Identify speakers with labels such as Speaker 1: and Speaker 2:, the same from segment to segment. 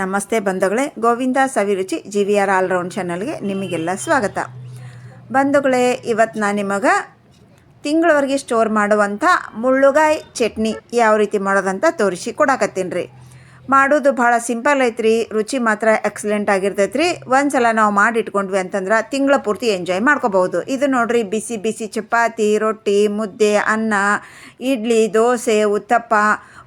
Speaker 1: ನಮಸ್ತೆ ಬಂಧುಗಳೇ, Govinda Saviruchi G V R all round ಚಾನಲ್ಗೆ ನಿಮಗೆಲ್ಲ ಸ್ವಾಗತ. ಬಂಧುಗಳೇ ಇವತ್ತು ನಾನು ನಿಮಗೆ ತಿಂಗಳವರೆಗೆ ಸ್ಟೋರ್ ಮಾಡುವಂಥ ಮುಳ್ಳುಗಾಯಿ ಚಟ್ನಿ ಯಾವ ರೀತಿ ಮಾಡೋದಂತ ತೋರಿಸಿ ಕೊಡಾಕತ್ತೀನಿ ರೀ ಮಾಡೋದು ಭಾಳ ಸಿಂಪಲ್ ಐತ್ರಿ, ರುಚಿ ಮಾತ್ರ ಎಕ್ಸಲೆಂಟ್ ಆಗಿರ್ತೈತೆ ರೀ ಒಂದು ಸಲ ನಾವು ಮಾಡಿ ಇಟ್ಕೊಂಡ್ವಿ ಅಂತಂದ್ರೆ ತಿಂಗಳ ಪೂರ್ತಿ ಎಂಜಾಯ್ ಮಾಡ್ಕೋಬಹುದು. ಇದು ನೋಡ್ರಿ, ಬಿಸಿ ಬಿಸಿ ಚಪಾತಿ, ರೊಟ್ಟಿ, ಮುದ್ದೆ, ಅನ್ನ, ಇಡ್ಲಿ, ದೋಸೆ, ಉತ್ತಪ್ಪ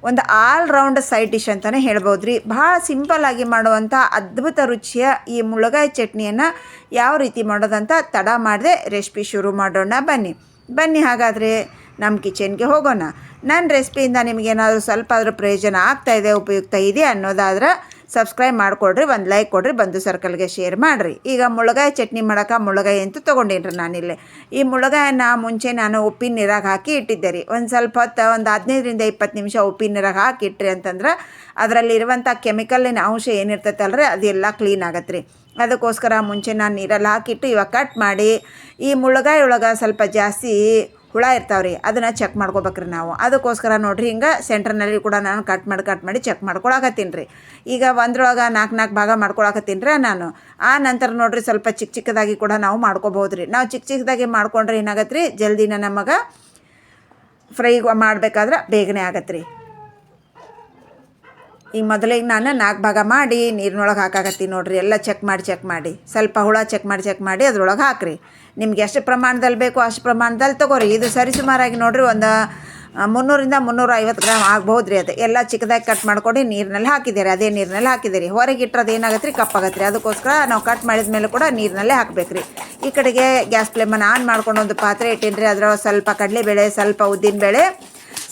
Speaker 1: ಒಂದು ಆಲ್ ರೌಂಡ್ ಸೈಡ್ ಡಿಶ್ ಅಂತಲೇ ಹೇಳ್ಬೋದು ರೀ ಭಾಳ ಸಿಂಪಲ್ಲಾಗಿ ಮಾಡುವಂಥ ಅದ್ಭುತ ರುಚಿಯ ಈ ಮುಳುಗಾಯಿ ಚಟ್ನಿಯನ್ನು ಯಾವ ರೀತಿ ಮಾಡೋದಂತ ತಡ ಮಾಡಿದೆ ರೆಸಿಪಿ ಶುರು ಮಾಡೋಣ ಬನ್ನಿ. ಬನ್ನಿ ಹಾಗಾದರೆ ನಮ್ಮ ಕಿಚನ್ಗೆ ಹೋಗೋಣ. ನನ್ನ ರೆಸಿಪಿಯಿಂದ ನಿಮಗೇನಾದರೂ ಸ್ವಲ್ಪ ಆದರೂ ಪ್ರಯೋಜನ ಆಗ್ತಾಯಿದೆ ಉಪಯುಕ್ತ ಇದೆ ಅನ್ನೋದಾದ್ರೆ ಸಬ್ಸ್ಕ್ರೈಬ್ ಮಾಡಿಕೊಡ್ರಿ, ಒಂದು ಲೈಕ್ ಕೊಡ್ರಿ ಬಂದು ಸರ್ಕಲ್ಗೆ ಶೇರ್ ಮಾಡಿರಿ. ಈಗ ಮುಳಗಾಯಿ ಚಟ್ನಿ ಮಾಡೋಕೆ ಮುಳಗಾಯಿ ಅಂತೂ ತೊಗೊಂಡೇನ್ರಿ ನಾನಿಲ್ಲಿ. ಈ ಮುಳಗಾಯನ್ನ ಮುಂಚೆ ನಾನು ಉಪ್ಪಿನ ನೀರಾಗ ಹಾಕಿ ಇಟ್ಟಿದ್ದೆ ರೀ ಒಂದು ಸ್ವಲ್ಪ ಹೊತ್ತು, ಒಂದು ಹದಿನೈದರಿಂದ ಇಪ್ಪತ್ತು ನಿಮಿಷ ಉಪ್ಪಿನ ನೀರಾಗ ಹಾಕಿ ಇಟ್ರಿ ಅಂತಂದ್ರೆ ಅದರಲ್ಲಿರುವಂಥ ಕೆಮಿಕಲ್ಲಿನ ಅಂಶ ಏನಿರ್ತೈತಲ್ಲ ರೀ ಅದೆಲ್ಲ ಕ್ಲೀನ್ ಆಗತ್ತೆ ರೀ ಅದಕ್ಕೋಸ್ಕರ ಮುಂಚೆ ನಾನು ನೀರಲ್ಲಿ ಹಾಕಿಟ್ಟು ಇವಾಗ ಕಟ್ ಮಾಡಿ, ಈ ಮುಳಗಾಯಿ ಒಳಗೆ ಸ್ವಲ್ಪ ಜಾಸ್ತಿ ಹುಳ ಇರ್ತಾವ್ರಿ, ಅದನ್ನು ಚೆಕ್ ಮಾಡ್ಕೋಬೇಕ್ರಿ ನಾವು. ಅದಕ್ಕೋಸ್ಕರ ನೋಡಿರಿ, ಹಿಂಗೆ ಸೆಂಟ್ರ್ನಲ್ಲಿ ಕೂಡ ನಾನು ಕಟ್ ಮಾಡಿ ಕಟ್ ಮಾಡಿ ಚೆಕ್ ಮಾಡ್ಕೊಳಕತ್ತೀನಿ ರೀ ಈಗ ಒಂದ್ರೊಳಗೆ ನಾಲ್ಕು ನಾಲ್ಕು ಭಾಗ ಮಾಡ್ಕೊಳಕತ್ತೀನಿ ರೀ ನಾನು. ಆ ನಂತರ ನೋಡಿರಿ, ಸ್ವಲ್ಪ ಚಿಕ್ಕ ಚಿಕ್ಕದಾಗಿ ಕೂಡ ನಾವು ಮಾಡ್ಕೋಬೋದು ರೀ ನಾವು ಚಿಕ್ಕ ಚಿಕ್ಕದಾಗಿ ಮಾಡ್ಕೊಂಡ್ರೆ ಏನಾಗತ್ತೆ ರೀ ಜಲ್ದಿನ ನಮಗೆ ಫ್ರೈ ಮಾಡಬೇಕಾದ್ರೆ ಬೇಗನೆ ಆಗತ್ತೆ ರೀ ಈಗ ಮೊದಲಿಗೆ ನಾನು ನಾಲ್ಕು ಭಾಗ ಮಾಡಿ ನೀರಿನೊಳಗೆ ಹಾಕಾಕತ್ತೀನಿ ನೋಡಿರಿ. ಎಲ್ಲ ಚೆಕ್ ಮಾಡಿ ಚೆಕ್ ಮಾಡಿ. ಸ್ವಲ್ಪ ಹುಳ ಚೆಕ್ ಮಾಡಿ ಚೆಕ್ ಮಾಡಿ ಅದ್ರೊಳಗೆ ಹಾಕ್ರಿ. ನಿಮ್ಗೆ ಎಷ್ಟು ಪ್ರಮಾಣದಲ್ಲಿ ಬೇಕೋ ಅಷ್ಟು ಪ್ರಮಾಣದಲ್ಲಿ ತೊಗೋರಿ. ಇದು ಸರಿಸುಮಾರಾಗಿ ನೋಡ್ರಿ ಒಂದು ಮುನ್ನೂರಿಂದ ಮುನ್ನೂರ ಐವತ್ತು ಗ್ರಾಮ್ ಆಗ್ಬೋದು ರೀ ಅದು. ಎಲ್ಲ ಚಿಕ್ಕದಾಗಿ ಕಟ್ ಮಾಡ್ಕೊಂಡು ನೀರಿನಲ್ಲಿ ಹಾಕಿದ್ದೀರಿ. ಅದೇ ನೀರಿನಲ್ಲಿ ಹಾಕಿದ್ದೀರಿ. ಹೊರಗೆ ಇಟ್ಟರೆ ಏನಾಗತ್ತೆ ರೀ ಕಪ್ಪಾಗತ್ತೆ ರೀ ಅದಕ್ಕೋಸ್ಕರ ನಾವು ಕಟ್ ಮಾಡಿದ ಮೇಲೆ ಕೂಡ ನೀರಿನಲ್ಲೇ ಹಾಕ್ಬೇಕು ರೀ ಈ ಕಡೆಗೆ ಗ್ಯಾಸ್ ಫ್ಲೇಮನ್ನು ಆನ್ ಮಾಡ್ಕೊಂಡು ಒಂದು ಪಾತ್ರೆ ಇಟ್ಟೀನಿ ರೀ ಅದ್ರೊಳಗೆ ಸ್ವಲ್ಪ ಕಡಲೆಬೇಳೆ, ಸ್ವಲ್ಪ ಉದ್ದಿನ ಬೇಳೆ,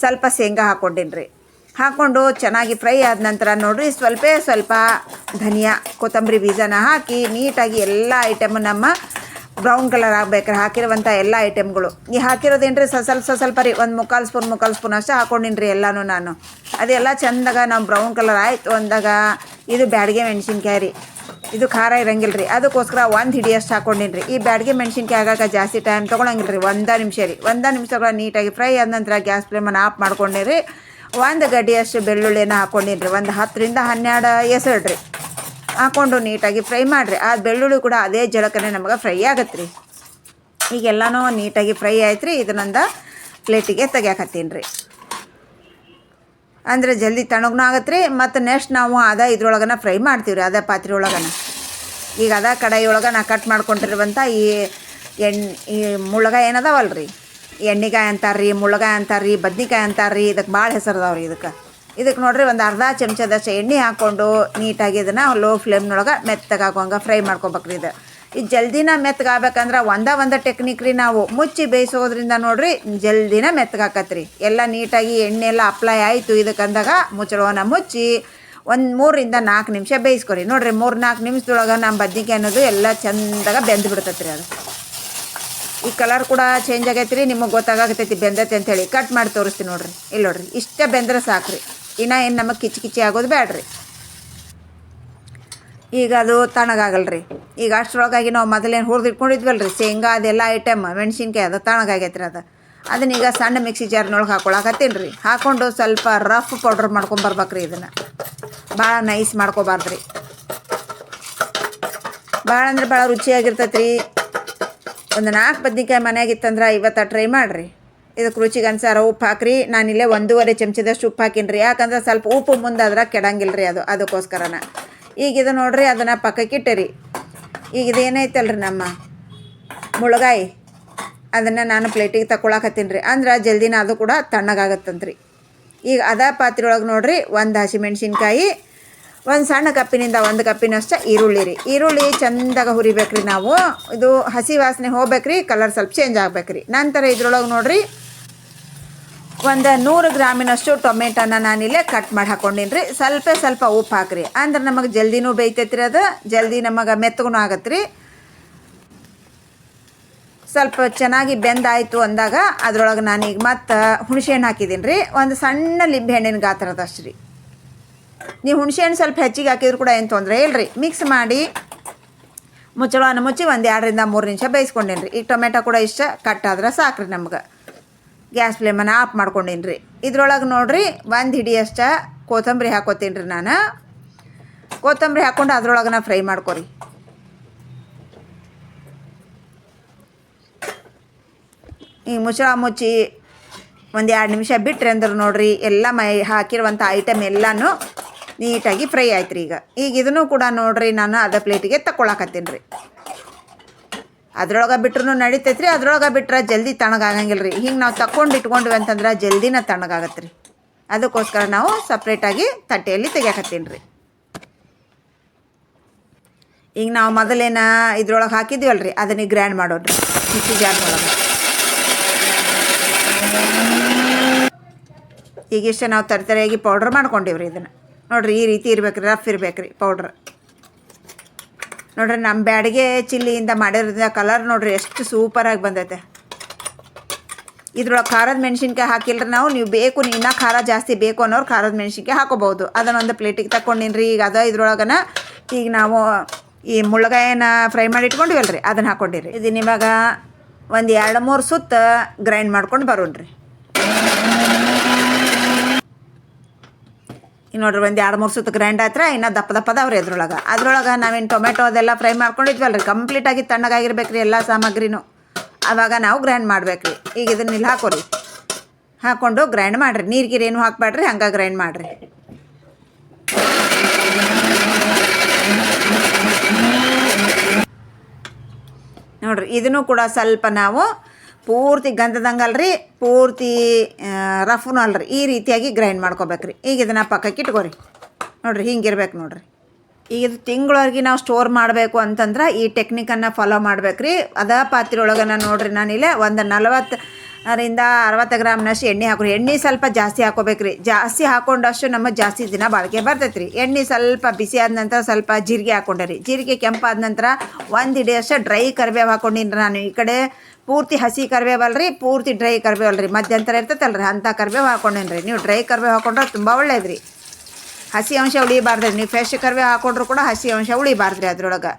Speaker 1: ಸ್ವಲ್ಪ ಶೇಂಗಾ ಹಾಕ್ಕೊಂಡಿನಿ ರೀ ಹಾಕ್ಕೊಂಡು ಚೆನ್ನಾಗಿ ಫ್ರೈ ಆದ ನಂತರ ನೋಡಿರಿ, ಸ್ವಲ್ಪ ಸ್ವಲ್ಪ ಧನಿಯಾ, ಕೊತ್ತಂಬರಿ ಬೀಜನ ಹಾಕಿ ನೀಟಾಗಿ ಎಲ್ಲ ಐಟಮ್ ನಮ್ಮ ಬ್ರೌನ್ ಕಲರ್ ಆಗ್ಬೇಕಾರೆ ಹಾಕಿರುವಂಥ ಎಲ್ಲ ಐಟಮ್ಗಳು ಈ ಹಾಕಿರೋದೇನ್ರಿ ಸ್ವಲ್ಪ ಸ ಸ್ವಲ್ಪ ರೀ, ಒಂದು ಮುಕ್ಕಾಲು ಸ್ಪೂನ್ ಮುಕ್ಕಾಲು ಸ್ಪೂನ್ ಅಷ್ಟೇ ಹಾಕೊಂಡಿನಿ ರೀ ಎಲ್ಲನೂ ನಾನು. ಅದೆಲ್ಲ ಚಂದಾಗ ನಾವು ಬ್ರೌನ್ ಕಲರ್ ಆಯಿತು ಅಂದಾಗ ಇದು ಬ್ಯಾಡಿಗೆ ಮೆಣಸಿನ್ಕಾಯಿ ರೀ. ಇದು ಖಾರ ಇರಂಗಿಲ್ಲ ರೀ ಅದಕ್ಕೋಸ್ಕರ ಒಂದು ಹಿಡಿಯಷ್ಟು ಹಾಕೊಂಡಿನಿ ರೀ ಈ ಬ್ಯಾಡಿಗೆ ಮೆಣಸಿನ್ಕಾಯಿ ಆಗಾಕ ಜಾಸ್ತಿ ಟೈಮ್ ತೊಗೊಳಂಗಿಲ್ಲ ರೀ ಒಂದೇ ನಿಮಿಷ ರೀ. ಒಂದೇ ನಿಮಿಷಗಳ ನೀಟಾಗಿ ಫ್ರೈ ಆದ ನಂತರ ಗ್ಯಾಸ್ ಫ್ಲೇಮನ್ನು ಆಫ್ ಮಾಡ್ಕೊಂಡಿರಿ. ಒಂದು ಗಡ್ಡಿಯಷ್ಟು ಬೆಳ್ಳುಳ್ಳಿನ ಹಾಕೊಂಡಿನಿ ರೀ ಒಂದು ಹತ್ತರಿಂದ ಹನ್ನೆರಡು ಎಸಳು ರೀ ಹಾಕ್ಕೊಂಡು ನೀಟಾಗಿ ಫ್ರೈ ಮಾಡಿರಿ. ಆ ಬೆಳ್ಳುಳ್ಳಿ ಕೂಡ ಅದೇ ಜಳಕನೆ ನಮಗೆ ಫ್ರೈ ಆಗತ್ತೆ ರೀ ಈಗೆಲ್ಲನೂ ನೀಟಾಗಿ ಫ್ರೈ ಆಯ್ತು ರೀ ಇದನ್ನೊಂದು ಪ್ಲೇಟಿಗೆ ತೆಗಿಯಾಕತ್ತೀನಿ ರೀ ಅಂದರೆ ಜಲ್ದಿ ತಣ್ಣಗೂ ಆಗತ್ತೆ ರೀ ಮತ್ತು ನೆಕ್ಸ್ಟ್ ನಾವು ಅದ ಇದ್ರೊಳಗನ ಫ್ರೈ ಮಾಡ್ತೀವಿ ರೀ ಅದ ಪಾತ್ರೆ ಒಳಗನ ಈಗ ಅದ ಕಡಾಯಿ ಒಳಗೆ ನಾ ಕಟ್ ಮಾಡ್ಕೊಂಡಿರುವಂಥ ಈ ಎಣ್ಣೆ ಈ ಮುಳ್ಳಗಾಯಿ ಏನದಾವಲ್ಲ ರೀ ಎಣ್ಣೆಗಾಯಿ ಅಂತಾರೆ ರೀ ಮುಳ್ಳಗಾಯಿ ಅಂತಾರೆ ರೀ ಬದ್ನಿಕಾಯಿ ಅಂತಾರೆ ಇದಕ್ಕೆ ಭಾಳ ಹೆಸರು ರೀ ಇದಕ್ಕೆ. ಇದಕ್ಕೆ ನೋಡ್ರಿ ಒಂದು ಅರ್ಧ ಚಮಚದಷ್ಟು ಎಣ್ಣೆ ಹಾಕ್ಕೊಂಡು ನೀಟಾಗಿ ಇದನ್ನು ಲೋ ಫ್ಲೇಮ್ನೊಳಗೆ ಮೆತ್ತಗೆ ಹಾಕೋಂಗೆ ಫ್ರೈ ಮಾಡ್ಕೊಬೇಕ್ರಿ ಇದು. ಇದು ಜಲ್ದಿನ ಮೆತ್ತಗಾಗಬೇಕಂದ್ರೆ ಒಂದೇ ಒಂದು ಟೆಕ್ನಿಕ್ ರೀ ನಾವು. ಮುಚ್ಚಿ ಬೇಯಿಸೋದ್ರಿಂದ ನೋಡ್ರಿ ಜಲ್ದಿನ ಮೆತ್ತಗಾಕತ್ರಿ ಎಲ್ಲ ನೀಟಾಗಿ ಎಣ್ಣೆ ಎಲ್ಲ ಅಪ್ಲೈ ಆಯಿತು ಇದಕ್ಕೆ ಅಂದಾಗ ಮುಚ್ಚಳವನ್ನ ಮುಚ್ಚಿ ಒಂದು ಮೂರರಿಂದ ನಾಲ್ಕು ನಿಮಿಷ ಬೇಯಿಸ್ಕೊರಿ. ನೋಡ್ರಿ ಮೂರು ನಾಲ್ಕು ನಿಮಿಷದೊಳಗೆ ನಮ್ಮ ಬದ್ನಿಕಾಯಿ ಅನ್ನೋದು ಎಲ್ಲ ಚಂದಾಗ ಬೆಂದು ಬಿಡ್ತೈತ್ರಿ ಅದು. ಈ ಕಲರ್ ಕೂಡ ಚೇಂಜ್ ಆಗೈತೆ ರೀ ನಿಮಗೆ ಗೊತ್ತಾಗತೈತಿ ಬೆಂದೈತೆ ಅಂತೇಳಿ ಕಟ್ ಮಾಡಿ ತೋರಿಸ್ತೀನಿ ನೋಡ್ರಿ. ಇಲ್ಲಿ ನೋಡ್ರಿ, ಇಷ್ಟೇ ಬೆಂದ್ರೆ ಸಾಕ್ರಿ. ಇನ್ನ ಏನು ನಮಗೆ ಕಿಚ್ಚಿ ಕಿಚ್ಚಿ ಆಗೋದು ಬೇಡ್ರಿ ಈಗ ಅದು ತಣ್ಣಗಾಗಲ್ರಿ ಈಗ ಅಷ್ಟರೊಳಗಾಗಿ ನಾವು ಮೊದಲೇನು ಹುರಿದು ಇಟ್ಕೊಂಡಿದ್ವಲ್ಲ ರೀ ಶೇಂಗಾ ಅದೆಲ್ಲ ಐಟಮ್ ಮೆಣಸಿನ್ಕಾಯಿ ಅದು ತಣ್ಣಗಾಗೈತೆ ರೀ ಅದು ಅದನ್ನೀಗ ಸಣ್ಣ ಮಿಕ್ಸಿ ಜಾರ್ನೊಳಗೆ ಹಾಕೊಳಕತ್ತೀನಿ ರೀ ಹಾಕ್ಕೊಂಡು ಸ್ವಲ್ಪ ರಫ್ ಪೌಡ್ರ್ ಮಾಡ್ಕೊಂಬರ್ಬೇಕ್ರಿ ಇದನ್ನು. ಭಾಳ ನೈಸ್ ಮಾಡ್ಕೋಬಾರ್ದು ರೀ ಭಾಳ ಅಂದ್ರೆ ಭಾಳ ರುಚಿಯಾಗಿರ್ತೈತೆ ರೀ ಒಂದು ನಾಲ್ಕು ಬದ್ನಿಕಾಯಿ ಮನೆಯಾಗಿತ್ತಂದ್ರೆ ಇವತ್ತು ಟ್ರೈ ಮಾಡಿರಿ. ಇದಕ್ಕೆ ರುಚಿಗೆ ಅನ್ಸಾರ ಉಪ್ಪು ಹಾಕ್ರಿ. ಇಲ್ಲೇ ಒಂದೂವರೆ ಚಮಚದಷ್ಟು ಉಪ್ಪು ಹಾಕಿನ್ರಿ. ಯಾಕಂದ್ರೆ ಸ್ವಲ್ಪ ಉಪ್ಪು ಮುಂದಾದ್ರೆ ಕೆಡಂಗಿಲ್ಲ ರೀ ಅದು. ಅದಕ್ಕೋಸ್ಕರನ. ಈಗ ಇದು ನೋಡ್ರಿ, ಅದನ್ನು ಇಟ್ಟರಿ. ಈಗ ಇದೇನೈತಲ್ರಿ ನಮ್ಮ ಮುಳಗಾಯಿ? ಅದನ್ನು ನಾನು ಪ್ಲೇಟಿಗೆ ತಗೊಳಕತ್ತೀನಿ ರೀ. ಅಂದ್ರೆ ಜಲ್ದಿನ ಅದು ಕೂಡ ತಣ್ಣಗಾಗತ್ತಂತ್ರಿ. ಈಗ ಅದ ಪಾತ್ರೆ ಒಳಗೆ ನೋಡ್ರಿ, ಒಂದು ಹಸಿಮೆಣ್ಸಿನ್ಕಾಯಿ ಒಂದು ಸಣ್ಣ ಕಪ್ಪಿನಿಂದ ಒಂದು ಕಪ್ಪಿನಷ್ಟು ಈರುಳ್ಳಿ ರೀ. ಈರುಳ್ಳಿ ಚಂದಾಗ ಹುರಿಬೇಕ್ರಿ ನಾವು. ಇದು ಹಸಿ ವಾಸನೆ ಹೋಗ್ಬೇಕ್ರಿ ಕಲರ್ ಸ್ವಲ್ಪ ಚೇಂಜ್ ಆಗ್ಬೇಕ್ರಿ. ನಂತರ ಇದ್ರೊಳಗೆ ನೋಡ್ರಿ, ಒಂದು ನೂರು ಗ್ರಾಮಿನಷ್ಟು ಟೊಮೆಟೊನ ನಾನಿಲ್ಲೇ ಕಟ್ ಮಾಡಿ ಹಾಕೊಂಡೀನಿ ರೀ. ಸ್ವಲ್ಪ ಸ್ವಲ್ಪ ಉಪ್ಪು ಹಾಕ್ರಿ. ಅಂದ್ರೆ ನಮಗೆ ಜಲ್ದಿನೂ ಬೇಯ್ತೈತ್ರಿ ಅದು. ಜಲ್ದಿ ನಮಗೆ ಮೆತ್ತಗೂ ಆಗತ್ತೆ ಸ್ವಲ್ಪ ಚೆನ್ನಾಗಿ ಬೆಂದಾಯಿತು ಅಂದಾಗ ಅದ್ರೊಳಗೆ ನಾನೀಗ ಮತ್ತು ಹುಣಸೆಹಣ್ಣು ಹಾಕಿದ್ದೀನಿ ರೀ ಒಂದು ಸಣ್ಣ ಲಿಂಬೆಹಣ್ಣಿನ ಗಾತ್ರದಷ್ಟು ರೀ. ನೀವು ಹುಣಸೆಹಣ್ಣು ಸ್ವಲ್ಪ ಹೆಚ್ಚಿಗೆ ಹಾಕಿದ್ರು ಕೂಡ ಏನು ತೊಂದರೆ ಇಲ್ಲರಿ ಮಿಕ್ಸ್ ಮಾಡಿ ಮುಚ್ಚಳವನ್ನು ಮುಚ್ಚಿ ಒಂದು ಎರಡರಿಂದ ಮೂರು ನಿಮಿಷ ಬೇಯಿಸ್ಕೊಂಡೇನಿ ರೀ. ಈಗ ಟೊಮೆಟೊ ಕೂಡ ಇಷ್ಟ ಕಟ್ ಆದ್ರೆ ಸಾಕ್ರಿ ನಮ್ಗೆ. ಗ್ಯಾಸ್ ಫ್ಲೇಮನ್ನು ಆಫ್ ಮಾಡ್ಕೊಂಡೇನಿ ರೀ. ಇದ್ರೊಳಗೆ ನೋಡಿರಿ ಒಂದು ಹಿಡಿಯಷ್ಟ ಕೊತ್ತಂಬರಿ ಹಾಕೋತೀನಿ ರೀ ನಾನು. ಕೊತ್ತಂಬರಿ ಹಾಕ್ಕೊಂಡು ಅದ್ರೊಳಗೆ ನಾ ಫ್ರೈ ಮಾಡ್ಕೊರಿ. ಈ ಮುಚ್ಚಳ ಮುಚ್ಚಿ ಒಂದು ಎರಡು ನಿಮಿಷ ಬಿಟ್ಟರೆ ಅಂದ್ರೆ ನೋಡಿರಿ, ಎಲ್ಲ ಮೈ ಹಾಕಿರುವಂಥ ಐಟಮ್ ಎಲ್ಲನೂ ನೀಟಾಗಿ ಫ್ರೈ ಆಯ್ತು ರೀ ಈಗ. ಈಗ ಇದನ್ನು ಕೂಡ ನೋಡ್ರಿ ನಾನು ಅದ ಪ್ಲೇಟಿಗೆ ತಗೊಳಕತ್ತೀನಿ ರೀ. ಅದ್ರೊಳಗೆ ಬಿಟ್ರು ನಡಿತೈತೆ ರೀ ಅದ್ರೊಳಗೆ ಬಿಟ್ಟರೆ ಜಲ್ದಿ ತಣ್ಣಗಾಗಂಗಿಲ್ಲ ರೀ ಹಿಂಗೆ ನಾವು ತಕೊಂಡು ಇಟ್ಕೊಂಡ್ವಿ ಅಂತಂದ್ರೆ ಜಲ್ದಿನ ತಣ್ಣಗಾಗತ್ತೆ ರೀ ಅದಕ್ಕೋಸ್ಕರ ನಾವು ಸಪ್ರೇಟಾಗಿ ತಟ್ಟೆಯಲ್ಲಿ ತೆಗಿಯಾಕತ್ತೀನಿ ರೀ ಈಗ ನಾವು ಮೊದಲೇನ ಇದ್ರೊಳಗೆ ಹಾಕಿದ್ವಲ್ಲ ರೀ ಅದನ್ನ ಗ್ರ್ಯಾಂಡ್ ಮಾಡೋಣ್ರಿ ಮಿಕ್ಸಿ ಜಾರ್ನೊಳಗೆ ಈಗಿಷ್ಟೇ ನಾವು ತರತರಿಯಾಗಿ ಪೌಡ್ರ್ ಮಾಡ್ಕೊಂಡಿವ್ರಿ ಇದನ್ನು. ನೋಡ್ರಿ, ಈ ರೀತಿ ಇರ್ಬೇಕು ರಫ್ ಇರ್ಬೇಕು ರೀ ಪೌಡ್ರ್ ನೋಡ್ರಿ ನಮ್ಮ ಬ್ಯಾಡಿಗೆ ಚಿಲ್ಲಿಯಿಂದ ಮಾಡಿರೋದ್ರಿಂದ ಕಲರ್ ನೋಡ್ರಿ, ಎಷ್ಟು ಸೂಪರಾಗಿ ಬಂದೈತೆ. ಇದ್ರೊಳಗೆ ಖಾರದ ಮೆಣಸಿನ್ಕಾಯಿ ಹಾಕಿಲ್ರಿ ನಾವು, ನೀವು ಬೇಕು ಇನ್ನೂ ಖಾರ ಜಾಸ್ತಿ ಬೇಕು ಅನ್ನೋರು ಖಾರದ ಮೆಣಸಿನ್ಕಾಯಿ ಅದನ್ನ ಒಂದು ಪ್ಲೇಟಿಗೆ ತಗೊಂಡಿನ್ರಿ ಈಗ ಅದ ಇದ್ರೊಳಗನ ಈಗ ನಾವು ಈ ಮುಳ್ಳಗಾಯನ ಫ್ರೈ ಮಾಡಿ ಇಟ್ಕೊಂಡಿವಲ್ರಿ, ಅದನ್ನು ಹಾಕೊಂಡಿರಿ. ಇದನ್ನ ಇವಾಗ ಒಂದು ಎರಡು ಮೂರು ಸುತ್ತ ಗ್ರೈಂಡ್ ಮಾಡ್ಕೊಂಡು ಬರೋಣ್ರಿ. ಈಗ ನೋಡ್ರಿ ಒಂದು ಎರಡು ಮೂರು ಸುತ್ತ ಗ್ರೈಂಡ್ ಹತ್ರ ಇನ್ನು ದಪ್ಪ ದಪ್ಪದ ಅದಾವ್ರಿ ಅದ್ರೊಳಗೆ ಅದ್ರೊಳಗೆ ನಾವೇನು ಟೊಮೆಟೊ ಅದೆಲ್ಲ ಫ್ರೈ ಮಾಡ್ಕೊಂಡಿದ್ವಲ್ಲ ರೀ ಕಂಪ್ಲೀಟಾಗಿ ತಣ್ಣಗಾಗಿರ್ಬೇಕು ರೀ ಎಲ್ಲ ಸಾಮಗ್ರಿನೂ. ಆವಾಗ ನಾವು ಗ್ರೈಂಡ್ ಮಾಡ್ಬೇಕು ರೀ ಈಗ ಇದನ್ನ ಇಲ್ಲಿ ಹಾಕೋರಿ. ಹಾಕ್ಕೊಂಡು ಗ್ರೈಂಡ್ ಮಾಡಿರಿ. ನೀರು ಗೀರು ಏನು ಹಾಕ್ಬೇಡ್ರಿ ಹಂಗೆ ಗ್ರೈಂಡ್ ಮಾಡಿರಿ. ನೋಡ್ರಿ, ಇದನ್ನು ಕೂಡ ಸ್ವಲ್ಪ ನಾವು ಪೂರ್ತಿ ಗಂಧದಂಗಲ್ರಿ, ಪೂರ್ತಿ ರಫ್ನು ಅಲ್ರಿ. ಈ ರೀತಿಯಾಗಿ ಗ್ರೈಂಡ್ ಮಾಡ್ಕೋಬೇಕ್ರಿ. ಈಗ ಇದನ್ನು ಪಕ್ಕಕ್ಕೆ ಇಟ್ಕೋರಿ. ನೋಡ್ರಿ, ಹಿಂಗಿರ್ಬೇಕು ನೋಡ್ರಿ. ಈಗ ಇದು ತಿಂಗಳವರೆಗೆ ನಾವು ಸ್ಟೋರ್ ಮಾಡಬೇಕು ಅಂತಂದ್ರೆ ಈ ಟೆಕ್ನಿಕನ್ನು ಫಾಲೋ ಮಾಡ್ಬೇಕ್ರಿ. ಅದ ಪಾತ್ರೆ ಒಳಗನ ನೋಡ್ರಿ ನಾನಿಲ್ಲ ಒಂದು ನಲವತ್ತರಿಂದ ಅರವತ್ತು ಗ್ರಾಮ್ನಷ್ಟು ಎಣ್ಣೆ ಹಾಕ್ರಿ. ಎಣ್ಣೆ ಸ್ವಲ್ಪ ಜಾಸ್ತಿ ಹಾಕೋಬೇಕ್ರಿ. ಜಾಸ್ತಿ ಹಾಕೊಂಡಷ್ಟು ನಮ್ಮ ಜಾಸ್ತಿ ದಿನ ಬಾಳಿಕೆ ಬರ್ತೈತೆ ರೀ ಎಣ್ಣೆ ಸ್ವಲ್ಪ ಬಿಸಿ ಆದ ನಂತರ ಸ್ವಲ್ಪ ಜೀರಿಗೆ ಹಾಕೊಂಡೆ ರೀ ಜೀರಿಗೆ ಕೆಂಪಾದ ನಂತರ ಒಂದು ಹಿಡಿಯಷ್ಟು ಡ್ರೈ ಕರಿಬೇವು ಹಾಕೊಂಡಿನಿ ನಾನು ಈ ಕಡೆ. ಪೂರ್ತಿ ಹಸಿ ಕರಿಬೇವಲ್ರಿ, ಪೂರ್ತಿ ಡ್ರೈ ಕರಿಬೇವಲ್ರಿ. ಮಧ್ಯಂತರ ಇರ್ತೈತಲ್ರಿ ಅಂಥ ಕರಿಬೇವು ಹಾಕೊಂಡೇನ್ರಿ. ನೀವು ಡ್ರೈ ಕರಿಬೇವು ಹಾಕೊಂಡ್ರೆ ತುಂಬ ಒಳ್ಳೇದು ಹಸಿ ಅಂಶ ಉಳಿಬಾರ್ದು ನೀವು ಫ್ರೆಶ್ ಕರಿಬೇವು ಹಾಕೊಂಡ್ರು ಕೂಡ ಹಸಿ ಅಂಶ ಉಳಿಬಾರ್ದ್ರಿ ಅದರೊಳಗೆ.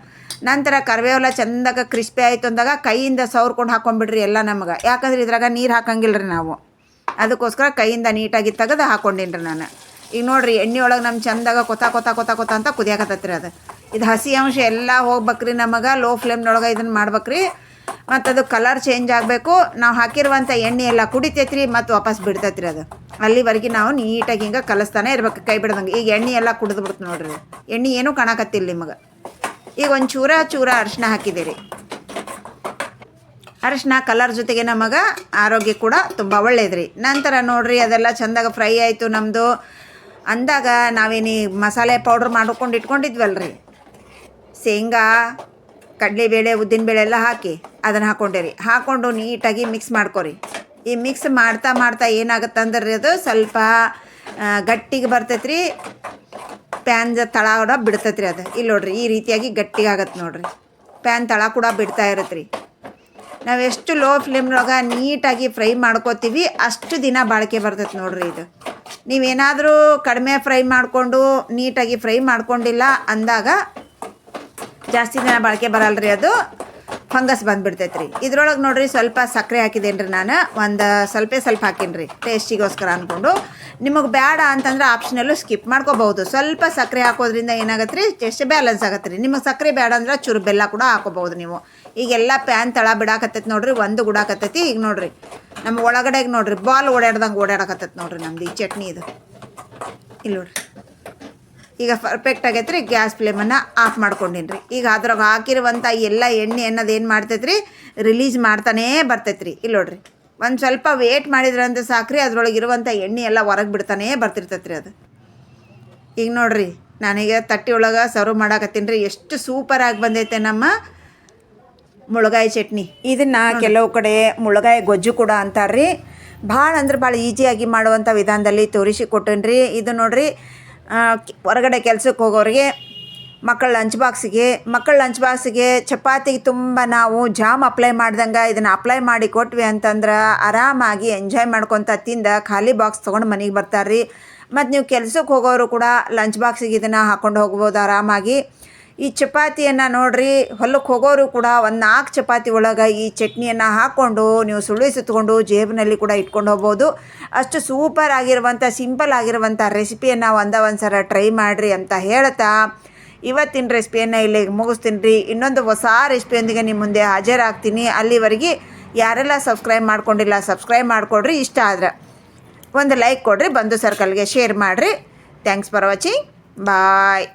Speaker 1: ನಂತರ ಕರಿಬೇವೆಲ್ಲ ಚಂದಾಗ ಕ್ರಿಸ್ಪಿ ಆಯಿತು ಅಂದಾಗ ಕೈಯಿಂದ ಸವ್ರ್ಕೊಂಡು ಹಾಕೊಂಡ್ಬಿಡ್ರಿ ಎಲ್ಲ ನಮಗೆ. ಯಾಕಂದ್ರೆ ಇದ್ರಾಗ ನೀರು ಹಾಕಂಗಿಲ್ಲ ರೀ ನಾವು. ಅದಕ್ಕೋಸ್ಕರ ಕೈಯಿಂದ ನೀಟಾಗಿ ತೆಗೆದು ಹಾಕೊಂಡೇನ್ರಿ ನಾನು. ಈಗ ನೋಡ್ರಿ, ಎಣ್ಣೆ ಒಳಗೆ ನಮ್ಮ ಚಂದಾಗ ಕೊತ ಕೊತ ಕೊತ ಕೊತ ಅಂತ ಕುದಿಯಾಕತ್ತೈತ್ರಿ ಅದು. ಇದು ಹಸಿ ಅಂಶ ಎಲ್ಲ ಹೋಗ್ಬೇಕ್ರಿ ನಮಗೆ. ಲೋ ಫ್ಲೇಮ್ನೊಳಗೆ ಇದನ್ನು ಮಾಡ್ಬೇಕ್ರಿ. ಮತ್ತು ಅದು ಕಲರ್ ಚೇಂಜ್ ಆಗಬೇಕು. ನಾವು ಹಾಕಿರುವಂಥ ಎಣ್ಣೆ ಎಲ್ಲ ಕುಡಿತೈತ್ರಿ ಮತ್ತು ವಾಪಸ್ ಬಿಡ್ತೈತ್ರಿ ಅದು. ಅಲ್ಲಿವರೆಗೆ ನಾವು ನೀಟಾಗಿ ಹಿಂಗೆ ಕಲಿಸ್ತಾನೆ ಇರ್ಬೇಕು, ಕೈ ಬಿಡ್ದಂಗೆ. ಈಗ ಎಣ್ಣೆ ಎಲ್ಲ ಕುಡಿದು ಬಿಡ್ತು ನೋಡ್ರಿ. ಎಣ್ಣೆ ಏನು ಕಾಣಕತ್ತಿಲ್ಲ ನಿಮಗೆ. ಈಗ ಒಂದು ಚೂರ ಚೂರ ಅರಿಶಿನ ಹಾಕಿದ್ದೀರಿ. ಅರಿಶಿನ ಕಲರ್ ಜೊತೆಗೆ ನಮಗೆ ಆರೋಗ್ಯ ಕೂಡ ತುಂಬ ಒಳ್ಳೇದ್ರಿ. ನಂತರ ನೋಡ್ರಿ ಅದೆಲ್ಲ ಚಂದಾಗ ಫ್ರೈ ಆಯಿತು ನಮ್ಮದು ಅಂದಾಗ ನಾವೇನು ಮಸಾಲೆ ಪೌಡ್ರ್ ಮಾಡ್ಕೊಂಡು ಇಟ್ಕೊಂಡಿದ್ವಲ್ರಿ. ಶೇಂಗಾ, ಕಡಲೆಬೇಳೆ, ಉದ್ದಿನಬೇಳೆ ಎಲ್ಲ ಹಾಕಿ. ಅದನ್ನು ಹಾಕ್ಕೊಂಡಿರಿ ಹಾಕ್ಕೊಂಡು ನೀಟಾಗಿ ಮಿಕ್ಸ್ ಮಾಡ್ಕೊರಿ. ಈ ಮಿಕ್ಸ್ ಮಾಡ್ತಾ ಮಾಡ್ತಾ ಏನಾಗುತ್ತೆ ಅಂದ್ರೆ ಅದು ಸ್ವಲ್ಪ ಗಟ್ಟಿಗೆ ಬರ್ತೈತೆ ರೀ. ಪ್ಯಾನ್ ತಳ ಕೂಡ ಬಿಡ್ತೈತೆ ರೀ ಅದು. ಇಲ್ಲಿ ನೋಡ್ರಿ, ಈ ರೀತಿಯಾಗಿ ಗಟ್ಟಿಗೆ ಆಗತ್ತೆ ನೋಡ್ರಿ. ಪ್ಯಾನ್ ತಳ ಕೂಡ ಬಿಡ್ತಾ ಇರತ್ತೆ ರೀ. ನಾವು ಎಷ್ಟು ಲೋ ಫ್ಲೇಮ್ನೊಳಗೆ ನೀಟಾಗಿ ಫ್ರೈ ಮಾಡ್ಕೋತೀವಿ, ಅಷ್ಟು ದಿನ ಬಾಳಿಕೆ ಬರ್ತೈತೆ ನೋಡ್ರಿ ಇದು. ನೀವೇನಾದರೂ ಕಡಿಮೆ ಫ್ರೈ ಮಾಡಿಕೊಂಡು ನೀಟಾಗಿ ಫ್ರೈ ಮಾಡ್ಕೊಂಡಿಲ್ಲ ಅಂದಾಗ ಜಾಸ್ತಿ ದಿನ ಬಾಳಿಕೆ ಬರಲ್ರಿ ಅದು. ಫಂಗಸ್ ಬಂದ್ಬಿಡ್ತೈತ್ರಿ. ಇದ್ರೊಳಗೆ ನೋಡ್ರಿ ಸ್ವಲ್ಪ ಸಕ್ಕರೆ ಹಾಕಿದ್ದೇನೆ ರೀ ನಾನು. ಒಂದು ಸ್ವಲ್ಪ ಸ್ವಲ್ಪ ಹಾಕೀನಿ ರೀ ಟೇಸ್ಟಿಗೋಸ್ಕರ ಅಂದ್ಕೊಂಡು ನಿಮಗೆ ಬೇಡ ಅಂತಂದ್ರೆ ಆಪ್ಷನಲ್ಲು ಸ್ಕಿಪ್ ಮಾಡ್ಕೋಬಹುದು. ಸ್ವಲ್ಪ ಸಕ್ಕರೆ ಹಾಕೋದ್ರಿಂದ ಏನಾಗತ್ತೆ ರೀ ಟೇಸ್ಟ್ ಬ್ಯಾಲೆನ್ಸ್ ಆಗತ್ತೆ ರೀ ನಿಮಗೆ ಸಕ್ಕರೆ ಬೇಡ ಅಂದ್ರೆ ಚೂರು ಬೆಲ್ಲ ಕೂಡ ಹಾಕೋಬಹುದು ನೀವು. ಈಗೆಲ್ಲ ಪ್ಯಾನ್ ತಳ ಬಿಡಾಕತ್ತೈತೆ ನೋಡ್ರಿ, ಒಂದು ಗುಡಾಕತ್ತೈತಿ. ಈಗ ನೋಡ್ರಿ, ನಮ್ಮ ಒಳಗಡೆಗೆ ನೋಡ್ರಿ, ಬಾಲ್ ಓಡಾಡ್ದಂಗೆ ಓಡಾಡಕತ್ತೈತೆ ನೋಡ್ರಿ ನಮ್ದು ಈ ಚಟ್ನಿ ಇದು. ಇಲ್ಲಿ ನೋಡ್ರಿ. ಈಗ ಪರ್ಫೆಕ್ಟ್ ಆಗೈತೆ ರೀ ಗ್ಯಾಸ್ ಫ್ಲೇಮನ್ನು ಆಫ್ ಮಾಡ್ಕೊಂಡಿನಿ ರೀ ಈಗ ಅದ್ರಾಗ ಹಾಕಿರುವಂಥ ಎಲ್ಲ ಎಣ್ಣೆ ಅನ್ನೋದು ಏನು ಮಾಡ್ತೈತೆ ರೀ ರಿಲೀಸ್ ಮಾಡ್ತಾನೇ ಬರ್ತೈತೆ ರೀ ಇಲ್ಲಿ ನೋಡ್ರಿ ಒಂದು ಸ್ವಲ್ಪ ವೇಟ್ ಮಾಡಿದ್ರಂತ ಸಾಕ್ರಿ ಅದ್ರೊಳಗೆ ಇರುವಂಥ ಎಣ್ಣೆ ಎಲ್ಲ ಹೊರಗೆ ಬಿಡ್ತಾನೇ ಬರ್ತಿರ್ತೈತೆ ರೀ ಅದು. ಈಗ ನೋಡ್ರಿ ನಾನೀಗ ತಟ್ಟಿ ಒಳಗೆ ಸರ್ವ್ ಮಾಡಾಕತ್ತೀನಿ ರೀ. ಎಷ್ಟು ಸೂಪರಾಗಿ ಬಂದೈತೆ ನಮ್ಮ ಮುಳಗಾಯಿ ಚಟ್ನಿ. ಇದನ್ನು ಕೆಲವು ಕಡೆ ಮುಳಗಾಯಿ ಗೊಜ್ಜು ಕೂಡ ಅಂತಾರ್ರಿ. ಭಾಳ ಅಂದ್ರೆ ಭಾಳ ಈಸಿಯಾಗಿ ಮಾಡುವಂಥ ವಿಧಾನದಲ್ಲಿ ತೋರಿಸಿ ಕೊಟ್ಟೇನಿ ಇದು ನೋಡ್ರಿ ಹೊರಗಡೆ ಕೆಲ್ಸಕ್ಕೆ ಹೋಗೋರಿಗೆ, ಮಕ್ಕಳ ಲಂಚ್ ಬಾಕ್ಸಿಗೆ ಮಕ್ಕಳ ಲಂಚ್ ಬಾಕ್ಸಿಗೆ ಚಪಾತಿಗೆ ತುಂಬ ನಾವು ಜಾಮ್ ಅಪ್ಲೈ ಮಾಡ್ದಂಗೆ ಇದನ್ನು ಅಪ್ಲೈ ಮಾಡಿ ಕೊಟ್ವಿ ಅಂತಂದ್ರೆ ಆರಾಮಾಗಿ ಎಂಜಾಯ್ ಮಾಡ್ಕೊತ ತಿಂದ ಖಾಲಿ ಬಾಕ್ಸ್ ತೊಗೊಂಡು ಮನೆಗೆ ಬರ್ತಾರೆ ಮತ್ತು ನೀವು ಕೆಲ್ಸಕ್ಕೆ ಹೋಗೋರು ಕೂಡ ಲಂಚ್ ಬಾಕ್ಸಿಗೆ ಇದನ್ನು ಹಾಕ್ಕೊಂಡು ಹೋಗ್ಬೋದು ಆರಾಮಾಗಿ. ಈ ಚಪಾತಿಯನ್ನು ನೋಡ್ರಿ ಹೊಲಕ್ಕೆ ಹೋಗೋರು ಕೂಡ ಒಂದು ನಾಲ್ಕು ಚಪಾತಿ ಒಳಗೆ ಈ ಚಟ್ನಿಯನ್ನು ಹಾಕ್ಕೊಂಡು ನೀವು ಸುಳಿ ಸುತ್ತಕೊಂಡು ಜೇಬಿನಲ್ಲಿ ಕೂಡ ಇಟ್ಕೊಂಡು ಹೋಗ್ಬೋದು. ಅಷ್ಟು ಸೂಪರ್ ಆಗಿರುವಂಥ ಸಿಂಪಲ್ ಆಗಿರುವಂಥ ರೆಸಿಪಿಯನ್ನು ಒಂದ ಒಂದು ಸಲ ಟ್ರೈ ಮಾಡಿರಿ ಅಂತ ಹೇಳ್ತಾ, ಇವತ್ತಿನ ರೆಸಿಪಿಯನ್ನು ಇಲ್ಲಿಗೆ ಮುಗಿಸ್ತೀನಿ. ರೀ ಇನ್ನೊಂದು ಹೊಸ ರೆಸಿಪಿಯೊಂದಿಗೆ ನಿಮ್ಮ ಮುಂದೆ ಹಾಜರಾಗ್ತೀನಿ. ಅಲ್ಲಿವರೆಗೆ ಯಾರೆಲ್ಲ ಸಬ್ಸ್ಕ್ರೈಬ್ ಮಾಡ್ಕೊಂಡಿಲ್ಲ ಸಬ್ಸ್ಕ್ರೈಬ್ ಮಾಡಿಕೊಡ್ರಿ, ಇಷ್ಟ ಆದ್ರೆ ಒಂದು ಲೈಕ್ ಕೊಡಿರಿ, ಬಂಧು ಸರ್ಕಲ್ಗೆ ಶೇರ್ ಮಾಡಿರಿ. Thanks for watching bye